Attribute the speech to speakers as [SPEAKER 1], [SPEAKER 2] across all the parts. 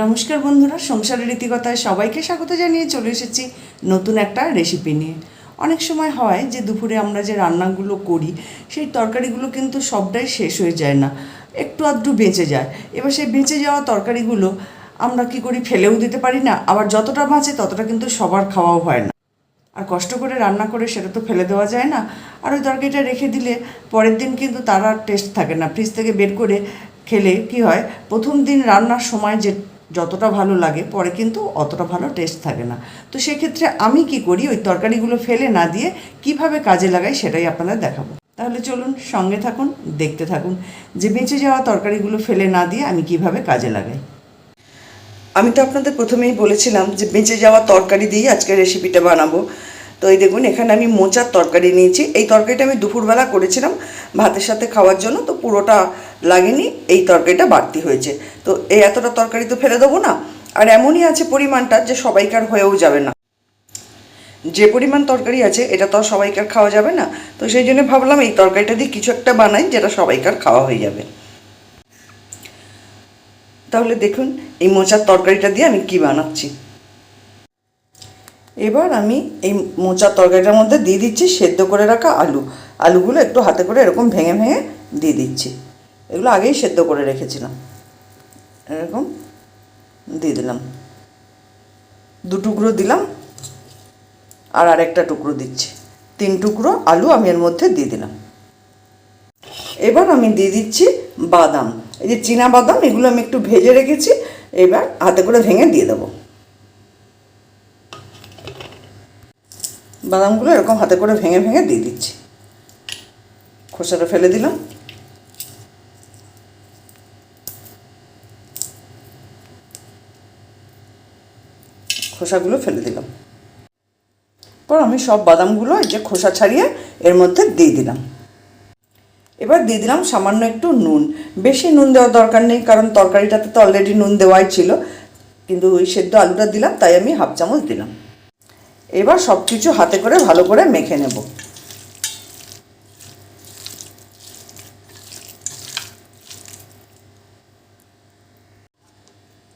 [SPEAKER 1] নমস্কার বন্ধুরা, সংসারের রীতিকথায় সবাইকে স্বাগত জানিয়ে চলে এসেছি নতুন একটা রেসিপি নিয়ে। অনেক সময় হয় যে দুপুরে আমরা যে রান্নাগুলো করি, সেই তরকারিগুলো কিন্তু সবটাই শেষ হয়ে যায় না, একটু আধটু বেঁচে যায়। এবার সেই বেঁচে যাওয়া তরকারিগুলো আমরা কি করি, ফেলেও দিতে পারি না, আবার যতটা বাঁচে ততটা কিন্তু সবার খাওয়াও হয় না। আর কষ্ট করে রান্না করে সেটা তো ফেলে দেওয়া যায় না। আর ওই তরকারিটা রেখে দিলে পরের দিন কিন্তু তার আর টেস্ট থাকে না। ফ্রিজ থেকে বের করে খেলে কি হয়, প্রথম দিন রান্নার সময় যে যতটা ভালো লাগে, পরে কিন্তু অতটা ভালো টেস্ট থাকে না। তো সেক্ষেত্রে আমি কি করি? ওই তরকারিগুলো ফেলে না দিয়ে কীভাবে কাজে লাগাই সেটাই আপনাদের দেখাবো। তাহলে চলুন সঙ্গে থাকুন, দেখতে থাকুন যে বেঁচে যাওয়া তরকারিগুলো ফেলে না দিয়ে আমি কীভাবে কাজে লাগাই। আমি তো আপনাদের প্রথমেই বলেছিলাম যে বেঁচে যাওয়া তরকারি দিয়েই আজকে রেসিপিটা বানাবো। তো এই দেখুন, এখানে আমি মোচার তরকারি নিয়েছি। এই তরকারিটা আমি দুপুরবেলা করেছিলাম ভাতের সাথে খাওয়ার জন্য, তো পুরোটা লাগেনি, এই তরকারিটা বাড়তি হয়েছে। তো এই এতটা তরকারি তো ফেলে দেবো না। আর এমনই আছে পরিমাণটা যে সবাইকার হয়েও যাবে না। যে পরিমাণ তরকারি আছে, এটা তো আর সবাইকার খাওয়া যাবে না। তো সেই জন্য ভাবলাম এই তরকারিটা দিয়ে কিছু একটা বানাই, যেটা সবাইকার খাওয়া হয়ে যাবে। তাহলে দেখুন, এই মোচার তরকারিটা দিয়ে আমি কি বানাচ্ছি। এবার আমি এই মোচার তরকারিটার মধ্যে দিয়ে দিচ্ছি সেদ্ধ করে রাখা আলু। আলুগুলো একটু হাতে করে এরকম ভেঙে ভেঙে দিয়ে দিচ্ছি। এগুলো আগেই সেদ্ধ করে রেখেছিলাম। এরকম দিয়ে দিলাম। দু টুকরো দিলাম আর আরেকটা টুকরো দিচ্ছি। তিন টুকরো আলু আমি এর মধ্যে দিয়ে দিলাম। এবার আমি দিয়ে দিচ্ছি বাদাম। এই যে চীনা বাদাম, এগুলো আমি একটু ভেজে রেখেছি। এবার হাতে করে ভেঙে দিয়ে দেবো। বাদামগুলো এরকম হাতে করে ভেঙে ভেঙে দিয়ে দিচ্ছি। খোসাটা ফেলে দিলাম। খোসাগুলো ফেলে দিলাম। পর আমি সব বাদামগুলো এই যে খোসা ছাড়িয়ে এর মধ্যে দিয়ে দিলাম। এবার দিয়ে দিলাম সামান্য একটু নুন। বেশি নুন দেওয়ার দরকার নেই, কারণ তরকারিটাতে তো অলরেডি নুন দেওয়াই ছিল। কিন্তু ওই সেদ্ধ আলুটা দিলাম, তাই আমি হাফ চামচ দিলাম। এবার সব কিছু হাতে করে ভালো করে মেখে নেব।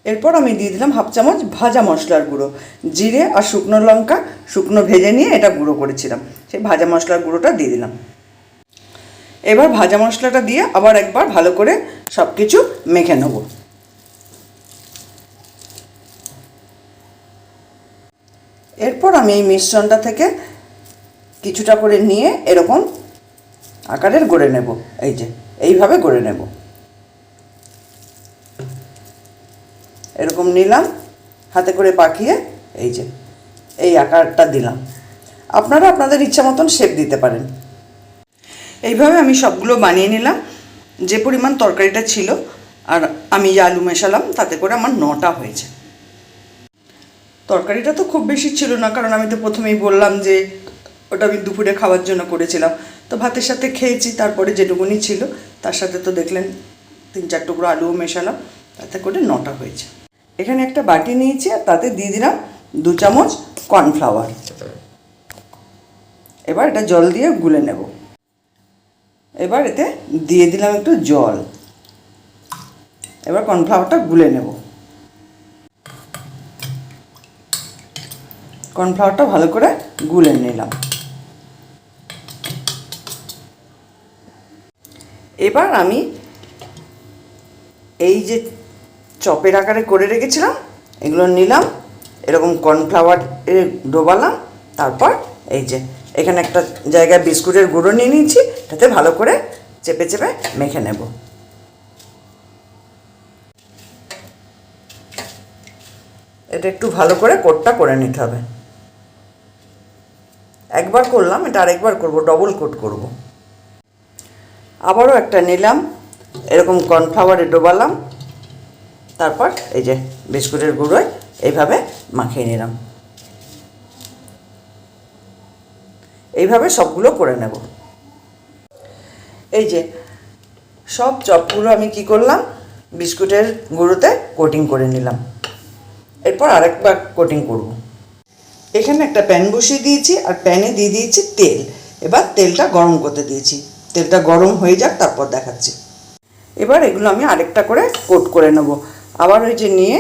[SPEAKER 1] এরপর আমি দিয়ে দিলাম হাফ চামচ ভাজা মশলার গুঁড়ো। জিরে আর শুকনো লঙ্কা, শুকনো ভেজে নিয়ে এটা গুঁড়ো করেছিলাম। সেই ভাজা মশলার গুঁড়োটা দিয়ে দিলাম। এবার ভাজা মশলাটা দিয়ে আবার একবার ভালো করে সব কিছু মেখে নেব এরপর আমি এই মিশ্রণটা থেকে কিছুটা করে নিয়ে এরকম আকারের গড়ে নেব। এই যে, এইভাবে গড়ে নেব। এরকম নিলাম, হাতে করে পাকিয়ে এই যে, এই আকারটা দিলাম। আপনারা আপনাদের ইচ্ছা মতন শেপ দিতে পারেন। এইভাবে আমি সবগুলো বানিয়ে নিলাম। যে পরিমাণ তরকারিটা ছিল, আর আমি আলু মেশালাম, তাতে করে আমার নটা হয়েছে। তরকারিটা তো খুব বেশি ছিল না, কারণ আমি তো প্রথমেই বললাম যে ওটা আমি দুপুরে খাওয়ার জন্য করেছিলাম। তো ভাতের সাথে খেয়েছি, তারপরে যেটুকুনি ছিল, তার সাথে তো দেখলেন তিন চার টুকরো আলুও মেশালাম তাতে করে নটা হয়েছে। এখানে একটা বাটি নিয়েছি আর তাতে দিয়ে দিলাম দু চামচ কর্নফ্লাওয়ার। এবার এটা জল দিয়ে গুলে নেব। এবার এতে দিয়ে দিলাম একটু জল। এবার কর্নফ্লাওয়ারটা গুলে নেব। কর্নফ্লাওয়ারটা ভালো করে গুলে নিলাম। এবার আমি এই যে চপের আকারে করে রেখেছিলাম, এগুলো নিলাম, এরকম কর্নফ্লাওয়ার ডোবালাম, তারপর এই যে এখানে একটা জায়গায় বিস্কুটের গুঁড়ো নিয়ে নিয়েছি, তাতে ভালো করে চেপে চেপে মেখে নেব। এটা একটু ভালো করে কোটটা করে নিতে হবে। একবার করলাম, এটা আরেকবার করব ডবল কোট করব। আবারও একটা নিলাম, এরকম কর্নফ্লাওয়ারে ডোবালাম, তারপর এই যে বিস্কুটের গুঁড়োয় এইভাবে মাখিয়ে নিলাম। এইভাবে সবগুলো করে নেব। এই যে সব চপগুলো আমি কি করলাম, বিস্কুটের গুঁড়োতে কোটিং করে নিলাম। এরপর আরেকবার কোটিং করব। এখানে একটা প্যান বসিয়ে দিয়েছি, আর প্যানে দিয়ে দিয়েছি তেল। এবার তেলটা গরম করতে দিয়েছি। তেলটা গরম হয়ে যাক, তারপর দেখাচ্ছি। এবার এগুলো আমি আরেকটা করে কোট করে নেব। আবার ওই যে নিয়ে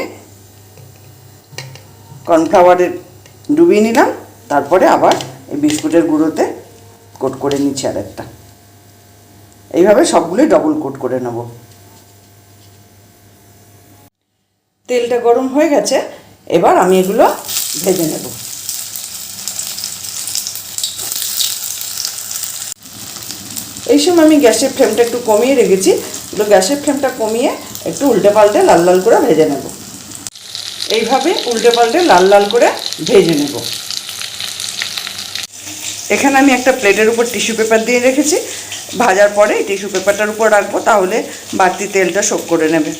[SPEAKER 1] কর্নফ্লাওয়ারে ডুবিয়ে নিলাম। তারপরে আবার এই বিস্কুটের গুঁড়োতে কোট করে নিচ্ছি আর একটা এইভাবে সবগুলোই ডবল কোট করে নেব। তেলটা গরম হয়ে গেছে। এবার আমি এগুলো ভেজে নেব। এই সময় আমি গ্যাসের ফ্লেমটা একটু কমিয়ে রেখেছি। তো গ্যাসের ফ্লেমটা কমিয়ে একটু উল্টে পাল্টে লাল লাল করে ভেজে নেব। এইভাবে উল্টে পাল্টে লাল লাল করে ভেজে নেব। এখানে আমি একটা প্লেটের উপর টিস্যু পেপার দিয়ে রেখেছি। ভাজার পরে টিস্যু পেপারটার উপর রাখব, তাহলে বাড়তি তেলটা শোক করে নেবে।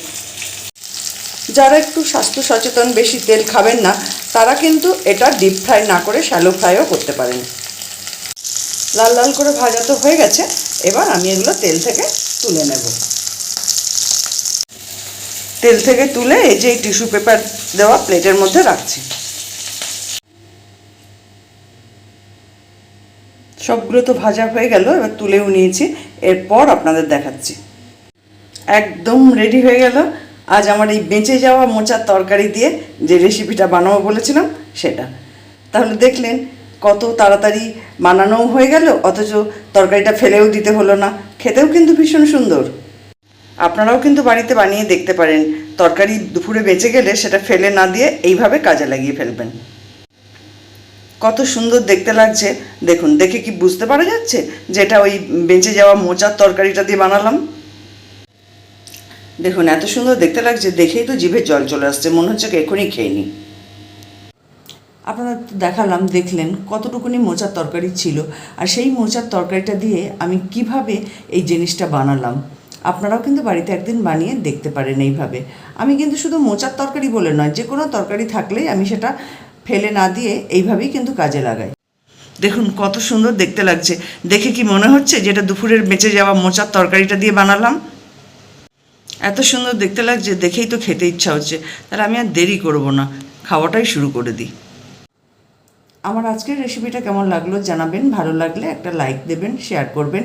[SPEAKER 1] যারা একটু স্বাস্থ্য সচেতন, বেশি তেল খাবেন না, তারা কিন্তু এটা ডিপ ফ্রাই না করে শ্যালো ফ্রাইও করতে পারেন। লাল লাল করে ভাজা তো হয়ে গেছে, এবার আমি এগুলো তেল থেকে তুলে নেব। তেল থেকে তুলে এই যে টিস্যু পেপার দেওয়া প্লেটের মধ্যে রাখছি। সবগুলো তো ভাজা হয়ে গেল, এবার তুলেও নিয়েছি, এরপর আপনাদের দেখাচ্ছি। একদম রেডি হয়ে গেল। আজ আমার এই বেঁচে যাওয়া মোচার তরকারি দিয়ে যে রেসিপিটা বানাবো বলেছিলাম, সেটা। তাহলে দেখলেন কত তাড়াতাড়ি বানানোও হয়ে গেল, অথচ তরকারিটা ফেলেও দিতে হলো না। খেতেও কিন্তু ভীষণ সুন্দর। আপনারাও কিন্তু বাড়িতে বানিয়ে দেখতে পারেন। তরকারি দুপুরে বেঁচে গেলে সেটা ফেলে না দিয়ে এইভাবে কাজে লাগিয়ে ফেলবেন। কত সুন্দর দেখতে লাগছে। দেখুন, দেখে কি বুঝতে পারা যাচ্ছে যেটা ওই বেঁচে যাওয়া মোচার তরকারিটা দিয়ে বানালাম? দেখুন, এত সুন্দর দেখতে লাগছে, দেখেই তো জিভে জল চলে আসছে, মনে হচ্ছে এখনই খেয়ে নিই। আপনারা দেখালাম, দেখলেন কতটুকুনি মোচার তরকারি ছিল। আর সেই মোচার তরকারিটা দিয়ে আমি কীভাবে এই জিনিসটা বানালাম, আপনারাও কিন্তু বাড়িতে একদিন বানিয়ে দেখতে পারেন এইভাবে। আমি কিন্তু শুধু মোচার তরকারি বলে নয়, যে কোনো তরকারি থাকলেই আমি সেটা ফেলে না দিয়ে এইভাবেই কিন্তু কাজে লাগাই। দেখুন কত সুন্দর দেখতে লাগছে। দেখে কি মনে হচ্ছে যেটা দুপুরের বেঁচে যাওয়া মোচার তরকারিটা দিয়ে বানালাম? এত সুন্দর দেখতে লাগছে, দেখেই তো খেতে ইচ্ছা হচ্ছে। তাহলে আমি আর দেরি করব না, খাওয়াটাই শুরু করে দিই। আমার আজকের রেসিপিটা কেমন লাগল জানাবেন। ভালো লাগলে একটা লাইক দেবেন শেয়ার করবেন।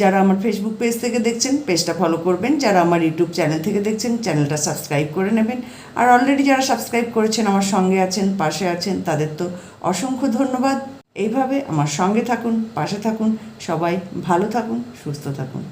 [SPEAKER 1] যারা আমার ফেসবুক পেজ থেকে দেখছেন পেজটা ফলো করবেন। যারা আমার ইউটিউব চ্যানেল থেকে দেখছেন চ্যানেলটা সাবস্ক্রাইব করে নেবেন। আর অলরেডি যারা সাবস্ক্রাইব করেছেন, আমার সঙ্গে আছেন, পাশে আছেন, তাদের তো অসংখ্য ধন্যবাদ। এইভাবে আমার সঙ্গে থাকুন, পাশে থাকুন, সবাই ভালো থাকুন, সুস্থ থাকুন।